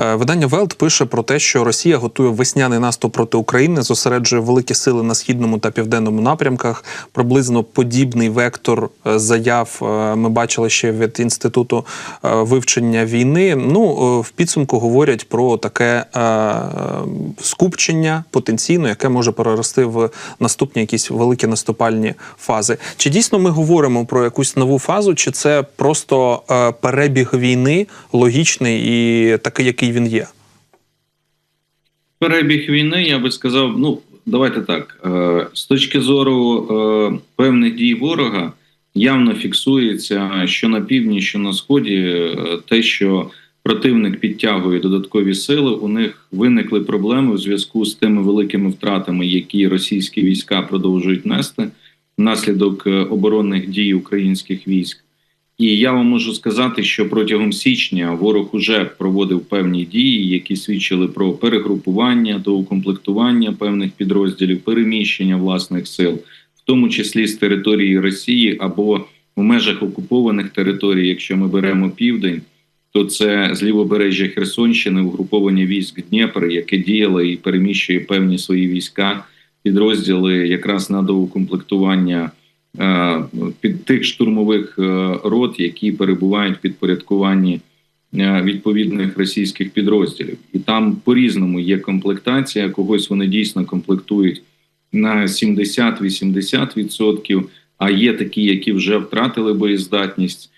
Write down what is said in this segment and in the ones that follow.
Е, Видання Велт пише про те, що Росія готує весняний наступ проти України, зосереджує великі сили на східному та південному напрямках. Приблизно подібний вектор е, заяв е, ми бачили ще від інституту вивчення війни. Ну в підсумку говорять про таке скупчення потенційно, яке може перерости в наступні якісь великі наступальні фази. Чи дійсно ми говоримо про якусь нову фазу, чи це просто перебіг війни логічний і такий, який він є? Перебіг війни, я би сказав, ну давайте так. е, З точки зору е, певних дій ворога, явно фіксується, що на півдні, що на сході, е, те, що противник підтягує додаткові сили, у них виникли проблеми в зв'язку з тими великими втратами, які російські війська продовжують нести внаслідок оборонних дій українських військ. І я вам можу сказати, що протягом січня ворог уже проводив певні дії, які свідчили про перегрупування, доукомплектування певних підрозділів, переміщення власних сил, в тому числі з території Росії або в межах окупованих територій. Якщо ми беремо південь, то це з лівобережжя Херсонщини угруповання військ Дніпр, яке діяло і переміщує певні свої війська, підрозділи якраз на доукомплектування під тих штурмових е, рот, які перебувають в підпорядкуванні е, відповідних російських підрозділів, і там по різному є комплектація. Когось вони дійсно комплектують на 70-80%, А є такі, які вже втратили боєздатність,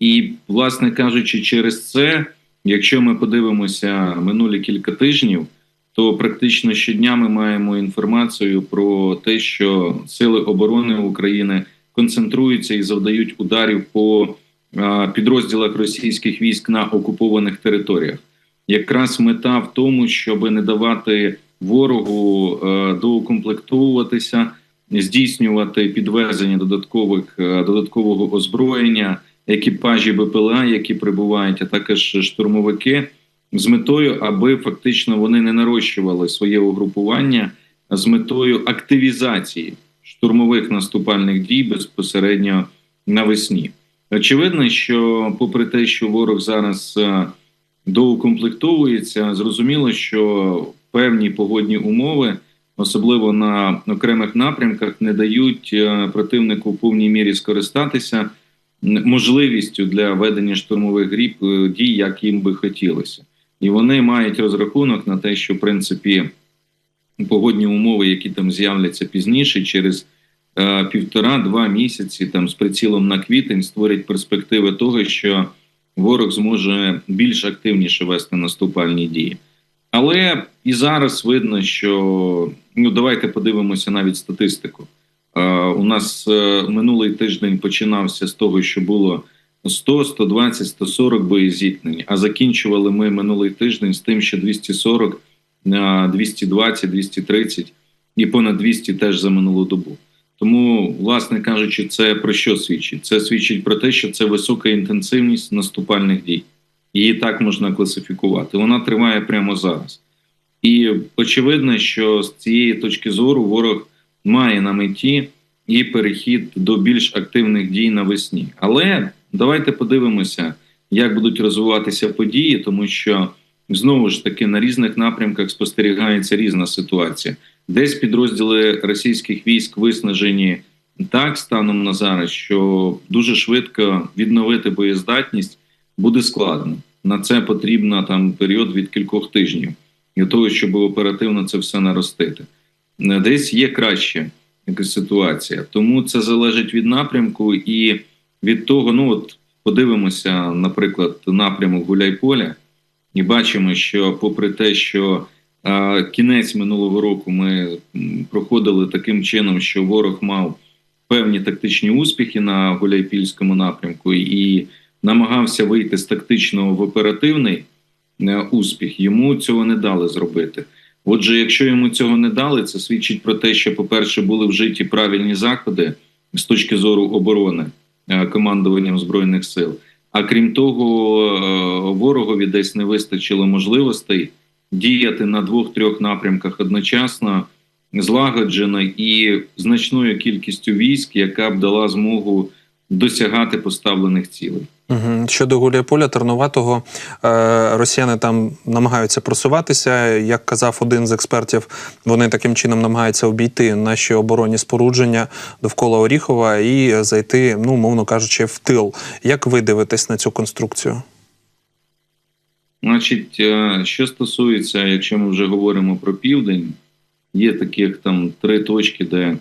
і, власне кажучи, через це, якщо ми подивимося минулі кілька тижнів, то практично щодня ми маємо інформацію про те, що сили оборони України концентруються і завдають ударів по підрозділах російських військ на окупованих територіях. Якраз мета в тому, щоб не давати ворогу доукомплектовуватися, здійснювати підвезення додаткових додаткового озброєння, екіпажі БПЛА, які прибувають, а також штурмовики, з метою, аби фактично вони не нарощували своє угрупування з метою активізації штурмових наступальних дій безпосередньо навесні. Очевидно, що, попри те, що ворог зараз е, доукомплектовується, зрозуміло, що певні погодні умови, особливо на окремих напрямках, не дають е, противнику в повній мірі скористатися можливістю для ведення штурмових гріб е, дій, як їм би хотілося, і вони мають розрахунок на те, що в принципі погодні умови, які там з'являться пізніше, через е, півтора-два місяці, там з прицілом на квітень, створять перспективи того, що ворог зможе більш активніше вести наступальні дії. Але і зараз видно, що ну давайте подивимося навіть статистику. Е, у нас е, минулий тиждень починався з того, що було 100, 120, 140 боєзіткнень, а закінчували ми минулий тиждень з тим, що 240, 220, 230 і понад 200 теж за минулу добу. Тому, власне кажучи, це про що свідчить? Це свідчить про те, що це висока інтенсивність наступальних дій. Її так можна класифікувати. Вона триває прямо зараз. І очевидно, що з цієї точки зору ворог має на меті і перехід до більш активних дій навесні. Але давайте подивимося, як будуть розвиватися події, тому що знову ж таки на різних напрямках спостерігається різна ситуація. Десь підрозділи російських військ виснажені так станом на зараз, що дуже швидко відновити боєздатність буде складно. На це потрібно там період від кількох тижнів для того, щоб оперативно це все наростити. Десь є краще якась ситуація, тому це залежить від напрямку і від того. Ну от подивимося, наприклад, напрямок Гуляйполя, і бачимо, що, попри те, що а, кінець минулого року ми проходили таким чином, що ворог мав певні тактичні успіхи на Гуляйпільському напрямку і намагався вийти з тактичного в оперативний е, успіх, йому цього не дали зробити. Отже, якщо йому цього не дали, це свідчить про те, що, по-перше, були вжиті правильні заходи з точки зору оборони е, командуванням збройних сил. А крім того, е, ворогові десь не вистачило можливостей діяти на двох-трьох напрямках одночасно, злагоджено і значною кількістю військ, яка б дала змогу досягати поставлених цілей. Щодо Гуляйполя, Терноватого, е, росіяни там намагаються просуватися. Як казав один з експертів, вони таким чином намагаються обійти наші оборонні спорудження довкола Оріхова і зайти, ну мовно кажучи, в тил. Як ви дивитесь на цю конструкцію? Значить, е, що стосується, якщо ми вже говоримо про південь, є таких там три точки, де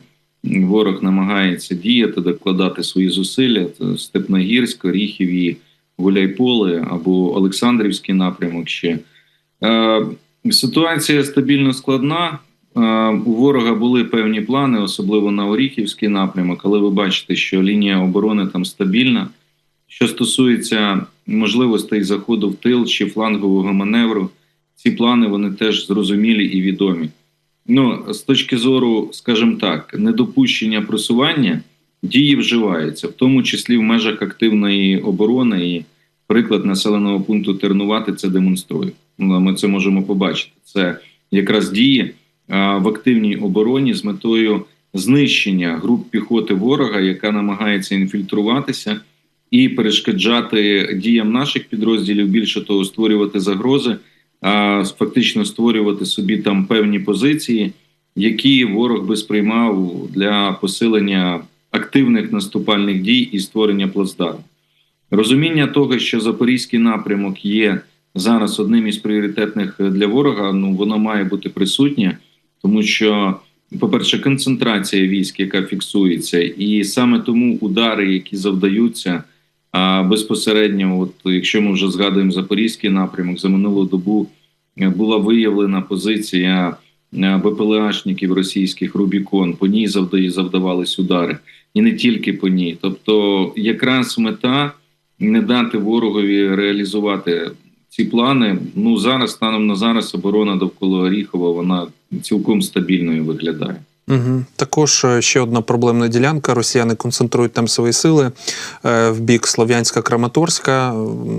ворог намагається діяти, докладати свої зусилля: Це Степногірськ, Оріхів і Гуляйполе або Олександрівський напрямок ще. Е, Ситуація стабільно складна. Е, У ворога були певні плани, особливо на Оріхівський напрямок, але ви бачите, що лінія оборони там стабільна. Що стосується можливостей заходу в тил чи флангового маневру, ці плани вони теж зрозумілі і відомі. Ну, з точки зору, скажімо так, недопущення просування дії вживаються, в тому числі в межах активної оборони. І приклад населеного пункту Тернувати це демонструє. Ну, Ми це можемо побачити. Це якраз дії в активній обороні з метою знищення груп піхоти ворога, яка намагається інфільтруватися і перешкоджати діям наших підрозділів, більше того, створювати загрози, фактично створювати собі там певні позиції, які ворог би сприймав для посилення активних наступальних дій і створення плацдарму. Розуміння того, що Запорізький напрямок є зараз одним із пріоритетних для ворога, ну воно має бути присутнє, тому що, по-перше, концентрація військ, яка фіксується, і саме тому удари, які завдаються. А безпосередньо, от якщо ми вже згадуємо Запорізький напрямок, за минулу добу е, була виявлена позиція е, БПЛАшників російських Рубікон. По ній завдавались удари, і не тільки по ній. Тобто, якраз мета не дати ворогові реалізувати ці плани. Ну зараз станом на зараз оборона довкола Оріхова вона цілком стабільною виглядає. Угу. Також е, ще одна проблемна ділянка. Росіяни концентрують там свої сили е, в бік Слов'янська-Краматорська,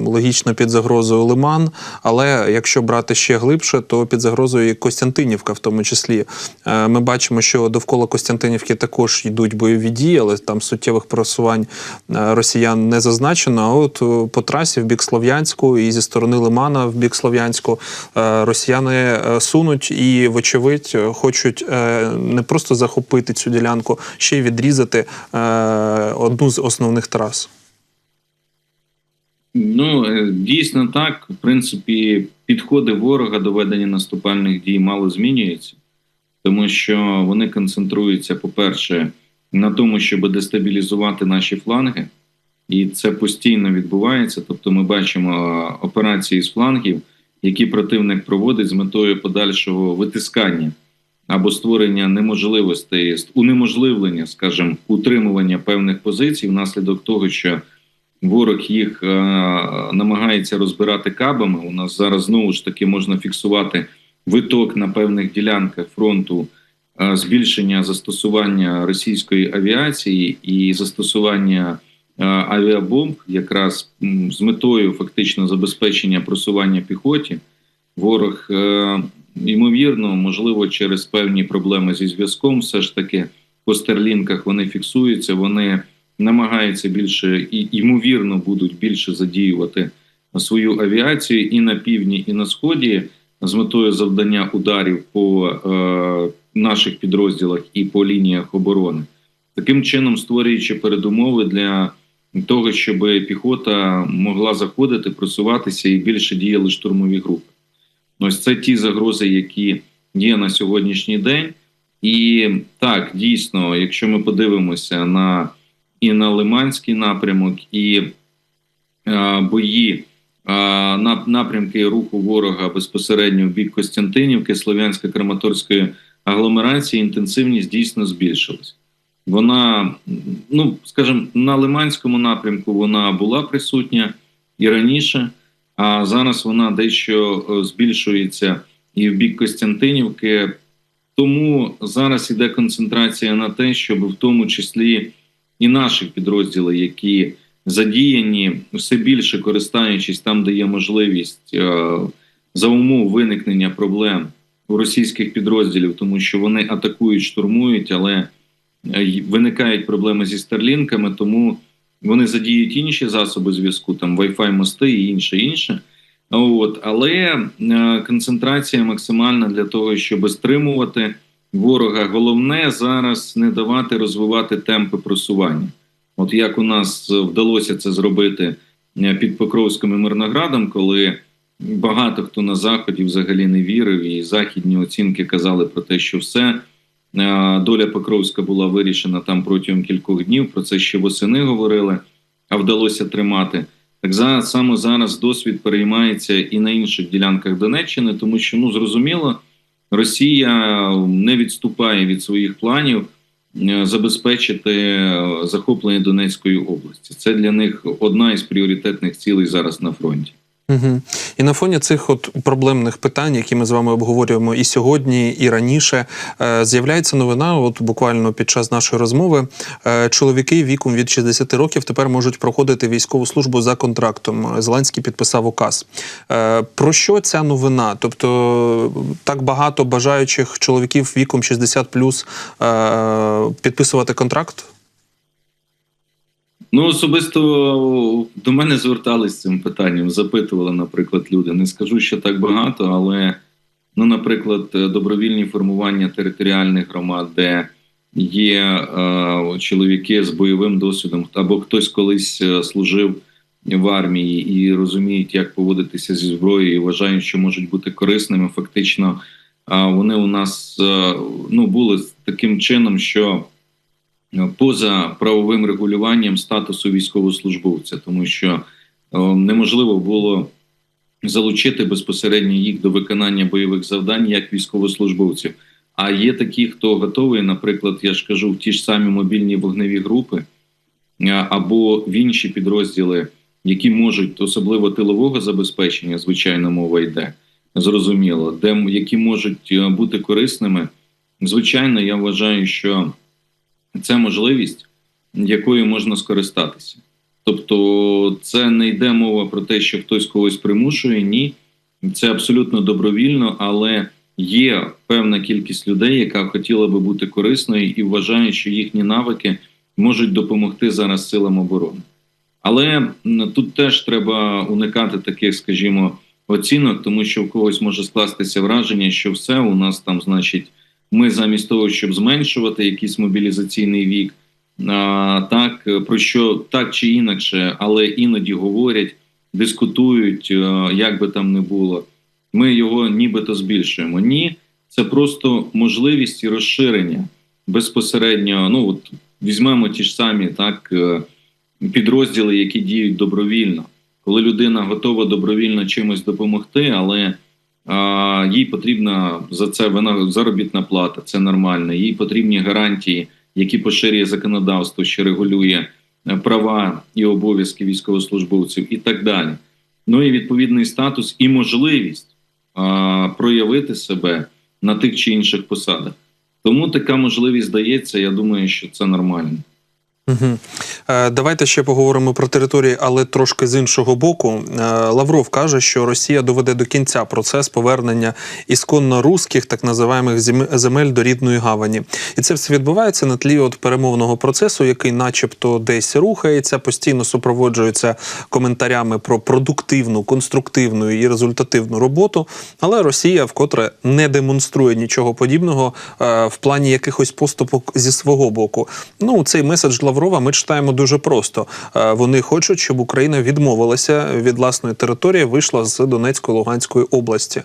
логічно під загрозою Лиман. Але якщо брати ще глибше, то під загрозою і Костянтинівка, в тому числі. Е, Ми бачимо, що довкола Костянтинівки також йдуть бойові дії, але там суттєвих просувань росіян не зазначено. А от по трасі в бік Слов'янську і зі сторони Лимана в бік Слов'янську росіяни сунуть і, вочевидь, хочуть не просто захопити цю ділянку, ще й відрізати е, одну з основних трас. Ну е, дійсно так. В принципі, підходи ворога до ведення наступальних дій мало змінюються, тому що вони концентруються, по-перше, на тому, щоб дестабілізувати наші фланги, і це постійно відбувається. Тобто, ми бачимо е, операції з флангів, які противник проводить з метою подальшого витискання або створення неможливостей, унеможливлення, скажімо, утримування певних позицій внаслідок того, що ворог їх е, намагається розбирати кабами. У нас зараз знову ж таки можна фіксувати виток на певних ділянках фронту, е, збільшення застосування російської авіації і застосування е, авіабомб, якраз з метою фактично забезпечення просування піхоті. Ворог е, ймовірно, можливо, через певні проблеми зі зв'язком, все ж таки по стерлінках вони фіксуються, вони намагаються більше і ймовірно будуть більше задіювати свою авіацію і на півдні, і на сході з метою завдання ударів по е, наших підрозділах і по лініях оборони, таким чином створюючи передумови для того, щоб піхота могла заходити, просуватися і більше діяли штурмові групи. Ось це ті загрози, які є на сьогоднішній день. І так, дійсно, якщо ми подивимося на і на Лиманський напрямок, і е, бої е, на напрямки руху ворога безпосередньо в бік Костянтинівки, Слов'янсько-Краматорської агломерації, інтенсивність дійсно збільшилась. Вона, ну скажімо, на Лиманському напрямку вона була присутня і раніше, а зараз вона дещо е, збільшується і в бік Костянтинівки. Тому зараз іде концентрація на те, щоб в тому числі і наші підрозділи, які задіяні все більше користуючись там, де є можливість е, за умов виникнення проблем у російських підрозділів, тому що вони атакують, штурмують, але е, виникають проблеми зі старлінками, тому вони задіють інші засоби зв'язку, там Wi-Fi мости і інше інше. От, але е, концентрація максимальна для того, щоб стримувати ворога. Головне зараз не давати розвивати темпи просування. От як у нас вдалося це зробити е, під Покровським і Мирноградом, коли багато хто на заході взагалі не вірив, і західні оцінки казали про те, що все доля Покровська була вирішена там протягом кількох днів. Про це ще восени говорили, а вдалося тримати. Так за саме зараз досвід переймається і на інших ділянках Донеччини, тому що ну зрозуміло, Росія не відступає від своїх планів е, забезпечити е, захоплення Донецької області. Це для них одна із пріоритетних цілей зараз на фронті. Угу. І на фоні цих от проблемних питань, які ми з вами обговорюємо і сьогодні, і раніше, е, з'являється новина. От буквально під час нашої розмови е, чоловіки віком від 60 років тепер можуть проходити військову службу за контрактом. Зеленський підписав указ. Е, Про що ця новина? Тобто так багато бажаючих чоловіків віком 60 плюс е, підписувати контракт? Ну, особисто до мене звертались цим питанням, запитували, наприклад, люди. Не скажу, що так багато, але, ну, наприклад, добровільні формування територіальних громад, де є е, чоловіки з бойовим досвідом, або хтось колись е, служив в армії і розуміють, як поводитися зі зброєю, і вважають, що можуть бути корисними. Фактично, е, вони у нас е, ну, були таким чином, що поза правовим регулюванням статусу військовослужбовця, тому що е, неможливо було залучити безпосередньо їх до виконання бойових завдань як військовослужбовців. А є такі, хто готовий, наприклад, я ж кажу, в ті ж самі мобільні вогневі групи е, або в інші підрозділи, які можуть особливо тилового забезпечення, звичайно, мова йде зрозуміло, де які можуть е, бути корисними. Звичайно, я вважаю, що це можливість, якою можна скористатися. Тобто, це не йде мова про те, що хтось когось примушує. Ні, це абсолютно добровільно, але є певна кількість людей, яка хотіла би бути корисною і вважає, що їхні навики можуть допомогти зараз силам оборони. Але тут теж треба уникати таких, скажімо, оцінок, тому що в когось може скластися враження, що все у нас там, значить. Ми замість того, щоб зменшувати якийсь мобілізаційний вік, так про що так чи інакше, але іноді говорять, дискутують, як би там не було. Ми його нібито збільшуємо. Ні, це просто можливість і розширення безпосередньо. Ну от візьмемо ті ж самі так е, підрозділи, які діють добровільно, коли людина готова добровільно чимось допомогти, але їй потрібна за це вона заробітна плата, це нормально. Їй потрібні гарантії, які поширює законодавство, що регулює е, права і обов'язки військовослужбовців, і так далі. Ну і відповідний статус і можливість а, проявити себе на тих чи інших посадах. Тому така можливість здається. Я думаю, що це нормально. Угу. Давайте ще поговоримо про території, але трошки з іншого боку. Е, Лавров каже, що Росія доведе до кінця процес повернення ісконно русських, так називаємих земель до рідної гавані, і це все відбувається на тлі от перемовного процесу, який, начебто, десь рухається, постійно супроводжується коментарями про продуктивну, конструктивну і результативну роботу. Але Росія вкотре не демонструє нічого подібного е, в плані якихось поступок зі свого боку. Ну цей меседж Лаврова Лаврова ми читаємо дуже просто. Е, вони хочуть, щоб Україна відмовилася від власної території, вийшла з Донецької Луганської області.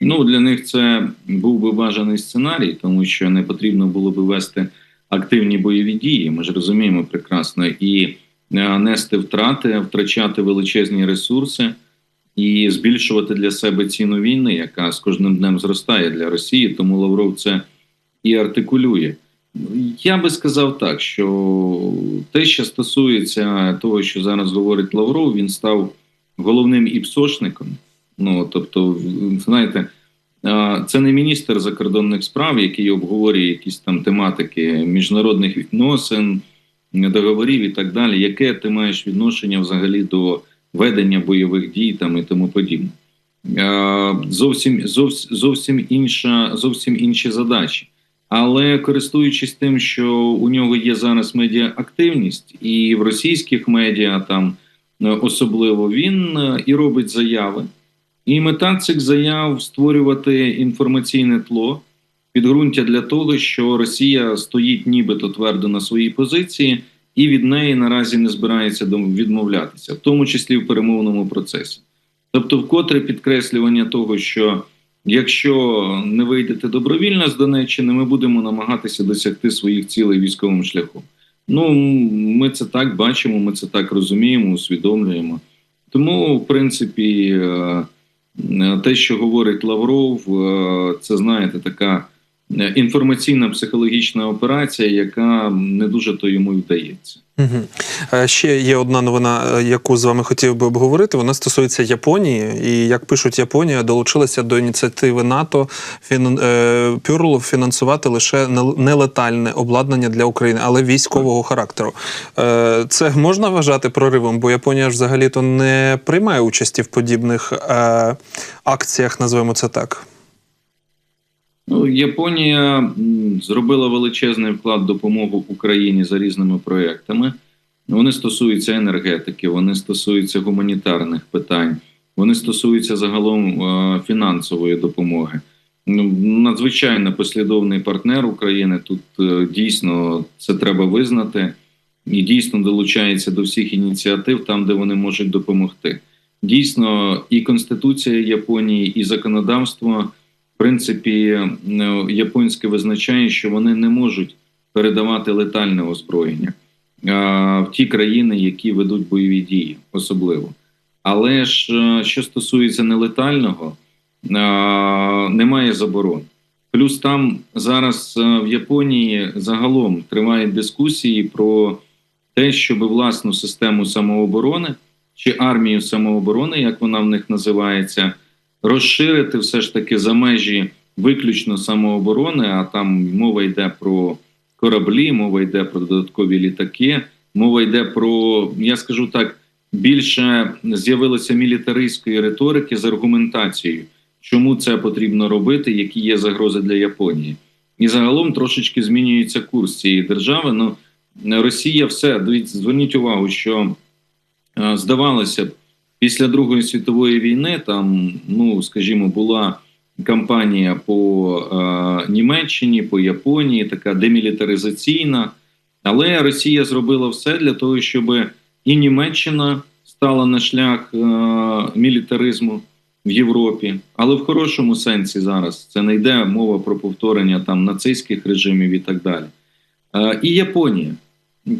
Ну для них це був би бажаний сценарій, тому що не потрібно було би вести активні бойові дії. Ми ж розуміємо прекрасно і е, нести втрати, втрачати величезні ресурси і збільшувати для себе ціну війни, яка з кожним днем зростає для Росії. Тому Лавров це і артикулює. Я би сказав так, що те, що стосується того, що зараз говорить Лавров, він став головним іпсошником. Ну тобто, знаєте, це не міністр закордонних справ, який обговорює якісь там тематики міжнародних відносин, договорів і так далі. Яке ти маєш відношення взагалі до ведення бойових дій там і тому подібне? Зовсім зовсім інша, зовсім інші задачі. Але користуючись тим, що у нього є зараз медіаактивність, і в російських медіа там е, особливо він е, і робить заяви. І мета цих заяв створювати інформаційне тло, підґрунтя для того, що Росія стоїть нібито твердо на своїй позиції, і від неї наразі не збирається відмовлятися, в тому числі в перемовному процесі. Тобто, вкотре підкреслювання того, що якщо не вийдете добровільно з Донеччини, ми будемо намагатися досягти своїх цілей військовим шляхом. Ну, ми це так бачимо, ми це так розуміємо, усвідомлюємо. Тому, в принципі, е, е, те, що говорить Лавров, е, це знаєте, така інформаційна психологічна операція, яка не дуже то йому вдається. Угу. Ще є одна новина, е, яку з вами хотів би обговорити. Вона стосується Японії. І як пишуть, Японія долучилася до ініціативи НАТО фін... е, фінансувати лише нелетальне обладнання для України, але військового характеру. Е, Це можна вважати проривом, бо Японія ж взагалі-то не приймає участі в подібних е, акціях, назвемо це так. Ну, Японія зробила величезний вклад допомогу Україні за різними проектами. Вони стосуються енергетики, вони стосуються гуманітарних питань, вони стосуються загалом е, фінансової допомоги. Ну, надзвичайно послідовний партнер України. Тут е, дійсно це треба визнати, і дійсно долучається до всіх ініціатив там, де вони можуть допомогти. Дійсно, і Конституція Японії, і законодавство принципі, е, японське визначає, що вони не можуть передавати летальне озброєння в ті країни, які ведуть бойові дії, особливо. Але ж е, що стосується нелетального, немає заборон. Плюс там зараз е, в Японії загалом тривають дискусії про те, щоб власну систему самооборони чи армію самооборони, як вона в них називається, розширити все ж таки за межі виключно самооборони, а там мова йде про кораблі, мова йде про додаткові літаки, мова йде про, я скажу так, більше з'явилося мілітаристської риторики з аргументацією, чому це потрібно робити, які є загрози для Японії. І загалом трошечки змінюється курс цієї держави. Ну, Росія все, зверніть увагу, що е, здавалося б, після Другої світової війни там, ну скажімо, була кампанія по е, Німеччині, по Японії, така демілітаризаційна. Але Росія зробила все для того, щоб і Німеччина стала на шлях е, мілітаризму в Європі, але в хорошому сенсі зараз це не йде мова про повторення там нацистських режимів і так далі. Е, і Японія,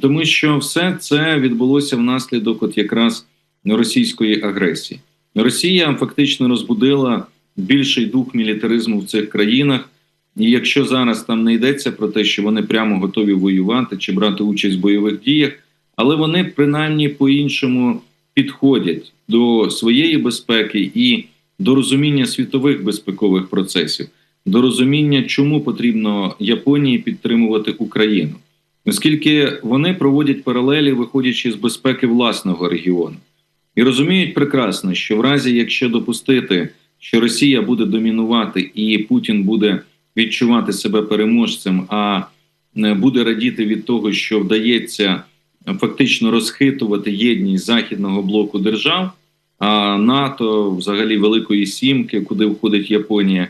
тому що все це відбулося внаслідок, от якраз російської агресії. Росія фактично розбудила більший дух мілітаризму в цих країнах. І якщо зараз там не йдеться про те, що вони прямо готові воювати чи брати участь в бойових діях, але вони принаймні по-іншому підходять до своєї безпеки і до розуміння світових безпекових процесів, до розуміння, чому потрібно Японії підтримувати Україну, оскільки вони проводять паралелі, виходячи з безпеки власного регіону, і розуміють прекрасно, що в разі, якщо допустити, що Росія буде домінувати і Путін буде відчувати себе переможцем, а не буде радіти від того, що вдається фактично розхитувати єдність західного блоку держав, а НАТО, взагалі Великої Сімки, куди входить Японія,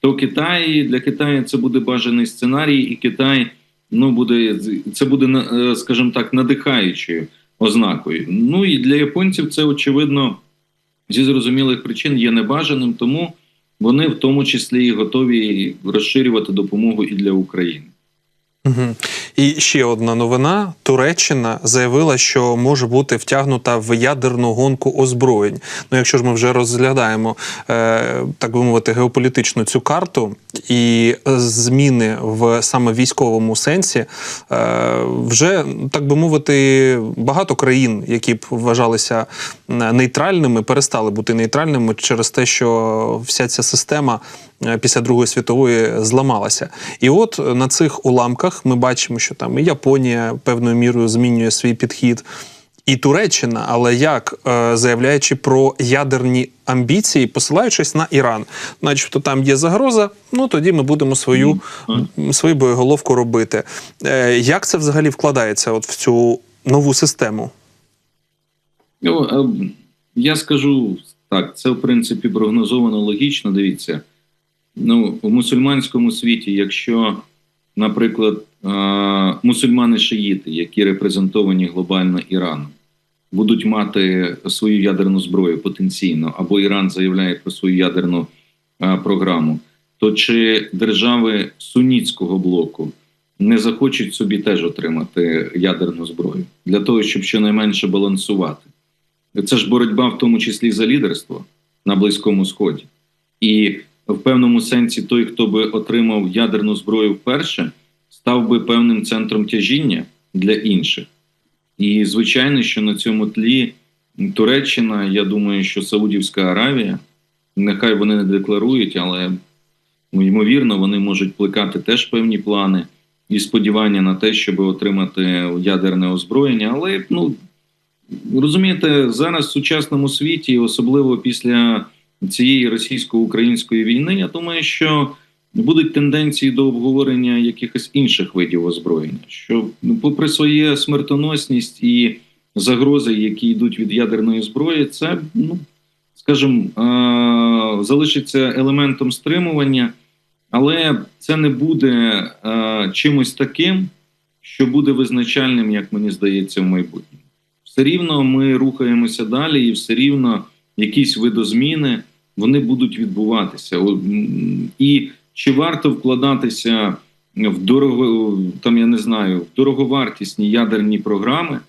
то Китай для Китаю це буде бажаний сценарій, і Китай ну буде це буде е, скажімо так, надихаючою ознакою. Ну і для японців це очевидно зі зрозумілих причин є небажаним, тому вони в тому числі і готові розширювати допомогу і для України. Угу. І ще одна новина: Туреччина заявила, що може бути втягнута в ядерну гонку озброєнь. Ну, якщо ж ми вже розглядаємо е, так би мовити геополітичну цю карту і зміни в саме військовому сенсі, е, вже так би мовити, багато країн, які б вважалися нейтральними, перестали бути нейтральними через те, що вся ця система е, після Другої світової зламалася. І от на цих уламках ми бачимо, що там і Японія певною мірою змінює свій підхід. і Туреччина, але як е, заявляючи про ядерні амбіції, посилаючись на Іран, начебто там є загроза, ну тоді ми будемо свою, свою боєголовку робити. Е, як це взагалі вкладається от в цю нову систему? Ну, е, я скажу так, це в принципі прогнозовано логічно. Дивіться, ну у мусульманському світі, якщо, наприклад, мусульмани шиїти, які репрезентовані глобально Іраном, будуть мати свою ядерну зброю потенційно, або Іран заявляє про свою ядерну програму, то чи держави сунітського блоку не захочуть собі теж отримати ядерну зброю для того, щоб щонайменше балансувати? Це ж боротьба в тому числі за лідерство на Близькому Сході. І в певному сенсі той, хто би отримав ядерну зброю вперше, став би певним центром тяжіння для інших. І звичайно, що на цьому тлі Туреччина, я думаю, що Саудівська Аравія, нехай вони не декларують, але ймовірно, вони можуть плекати теж певні плани і сподівання на те, щоб отримати ядерне озброєння. Але ну розумієте, зараз в сучасному світі, особливо після цієї російсько-української війни, я думаю, що будуть тенденції до обговорення якихось інших видів озброєння, що ну, попри своє смертоносність і загрози, які йдуть від ядерної зброї, це ну скажімо, е- залишиться елементом стримування, але це не буде е- чимось таким, що буде визначальним, як мені здається, в майбутньому. Все рівно ми рухаємося далі, і все рівно якісь видозміни вони будуть відбуватися. І чи варто вкладатися в дорого, там я не знаю, в дороговартісні ядерні програми,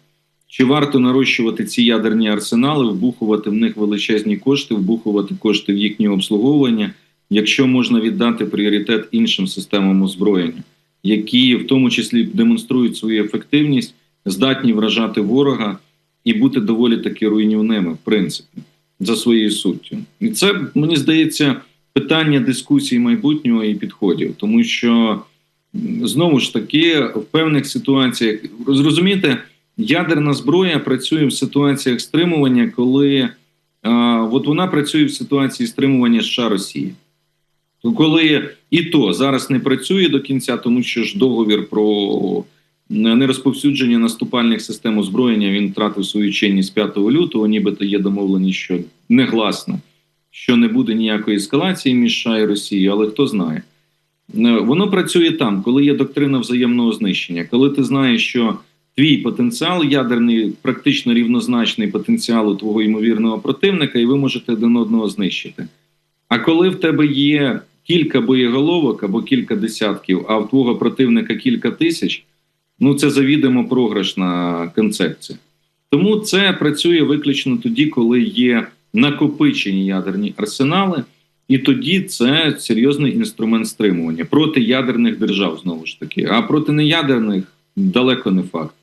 чи варто нарощувати ці ядерні арсенали, вбухувати в них величезні кошти, вбухувати кошти в їхнє обслуговування, якщо можна віддати пріоритет іншим системам озброєння, які в тому числі демонструють свою ефективність, здатні вражати ворога і бути доволі таки руйнівними, в принципі, за своєю суттю. І це мені здається питання дискусії майбутнього і підходів, тому що знову ж таки в певних ситуаціях зрозумієте, ядерна зброя працює в ситуаціях стримування, коли а, от вона працює в ситуації стримування США Росії. Коли і то зараз не працює до кінця, тому що ж договір про нерозповсюдження наступальних систем озброєння він втратив свою чинність 5 лютого, нібито є домовленість, що негласно, що не буде ніякої ескалації між США і Росією, але хто знає. Е, Воно працює там, коли є доктрина взаємного знищення, коли ти знаєш, що твій потенціал ядерний практично рівнозначний потенціалу твого ймовірного противника, і ви можете один одного знищити. А коли в тебе є кілька боєголовок або кілька десятків, а в твого противника кілька тисяч, ну це завідомо програшна концепція. Тому це працює виключно тоді, коли є накопичені ядерні арсенали, і тоді це серйозний інструмент стримування проти ядерних держав знову ж таки, а проти неядерних далеко не факт.